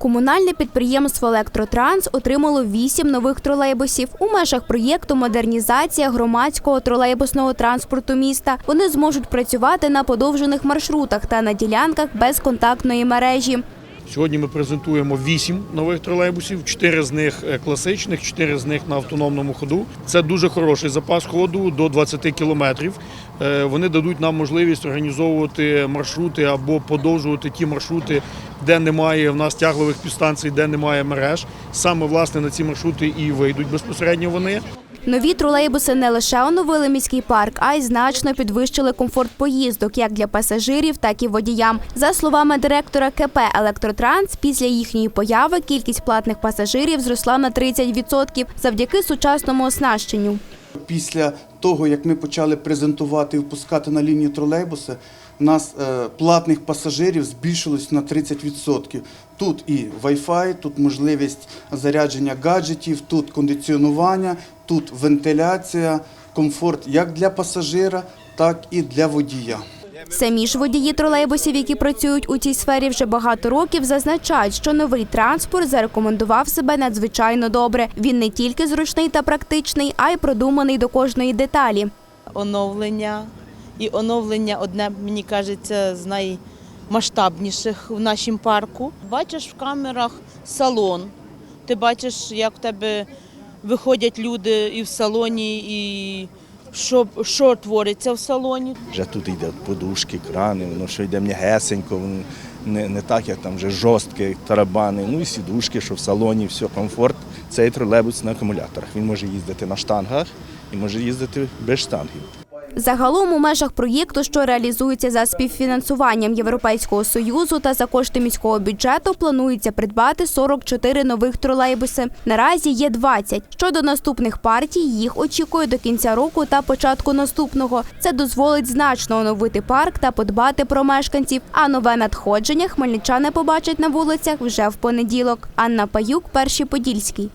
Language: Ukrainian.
Комунальне підприємство Електротранс отримало вісім нових тролейбусів. У межах проєкту модернізація громадського тролейбусного транспорту міста. Вони зможуть працювати на подовжених маршрутах та на ділянках безконтактної мережі. Сьогодні ми презентуємо вісім нових тролейбусів, чотири з них е, класичних, чотири з них на автономному ходу. Це дуже хороший запас ходу до 20 кілометрів. Е, Вони дадуть нам можливість організовувати маршрути або подовжувати ті маршрути, де немає в нас тяглових підстанцій, де немає мереж. Саме власне на ці маршрути і вийдуть безпосередньо вони. Нові тролейбуси не лише оновили міський парк, а й значно підвищили комфорт поїздок як для пасажирів, так і водіям. За словами директора КП Електротранс, після їхньої появи кількість платних пасажирів зросла на 30% завдяки сучасному оснащенню. Після того, як ми почали презентувати і впускати на лінію тролейбуси, у нас е, платних пасажирів збільшилось на 30%. Тут і Wi-Fi, тут можливість зарядження гаджетів, тут кондиціонування, тут вентиляція, комфорт як для пасажира, так і для водія. Самі ж водії тролейбусів, які працюють у цій сфері вже багато років, зазначають, що новий транспорт зарекомендував себе надзвичайно добре. Він не тільки зручний та практичний, а й продуманий до кожної деталі. оновлення. І оновлення одне, мені кажеться, з наймасштабніших в нашому парку. Бачиш в камерах салон. Ти бачиш, як в тебе виходять люди і в салоні, і що, що твориться в салоні. Вже тут йде подушки, крани, воно що йде м'ягесенько, воно не, не так, як там вже жорстке, тарабани, ну і сідушки, що в салоні, все, комфорт. Цей тролейбус на акумуляторах. Він може їздити на штангах і може їздити без штангів. Загалом у межах проєкту, що реалізується за співфінансуванням Європейського союзу та за кошти міського бюджету, планується придбати 44 нових тролейбуси. Наразі є 20. Щодо наступних партій, їх очікує до кінця року та початку наступного. Це дозволить значно оновити парк та подбати про мешканців. А нове надходження хмельничани побачать на вулицях вже в понеділок. Анна Паюк, перший подільський.